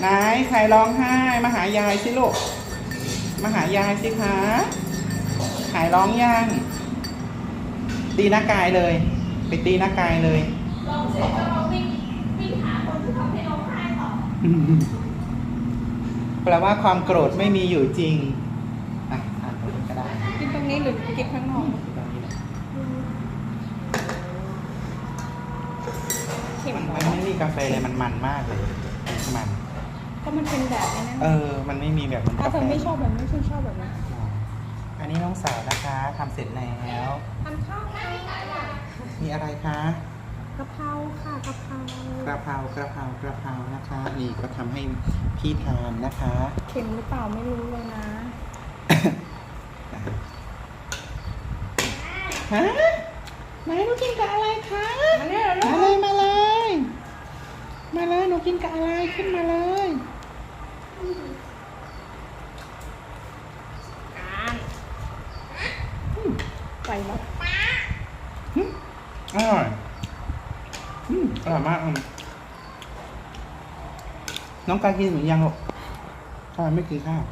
ไหนใครร้องไห้มาหายายสิลูกมาหายายสิคะหายร้องยังตีหน้ากายเลย ไปตีหน้ากายเลยลองเสร็จก็มาวิ่งวิ่งหาคนที่ทำให้ร้องไห้ต่อแปลว่าความโกรธไม่มีอยู่จริงอะอ่านตรงนี้ก็ได้กินตรงนี้หรือกินข้างนอกตรงนี้นะเข็มมันเหรมัอนไม่มีกาแฟเลยมันมันมากเลยมัน ก็มันเป็นแบบนี้เอนะอมันไม่มีแบบมันถ้ากาเธแฟอไม่ชอบแบบนี้ฉันชอบแบบนี้อันนี้น้องสาวนะคะทำเสร็จแล้วทานข้าวค่ะมีอะไรคะกะเพราค่ะกะเพรากระเพรากระเพรากระเพรานะคะ นี่ก็ทำให้พี่ทานนะคะ เค็มหรือเปล่าไม่รู้เลยนะ ฮะไหนหนูกินกับอะไรคะมาเนี่ยเหรอมาเลยมาเลย มาเลย หนูกินกับอะไรขึ้นมาเลย ไปแล้วอร่อยอืมอร่อยมากอืมน้องกายกินหรือยังลูกทำไมไม่กินข้าว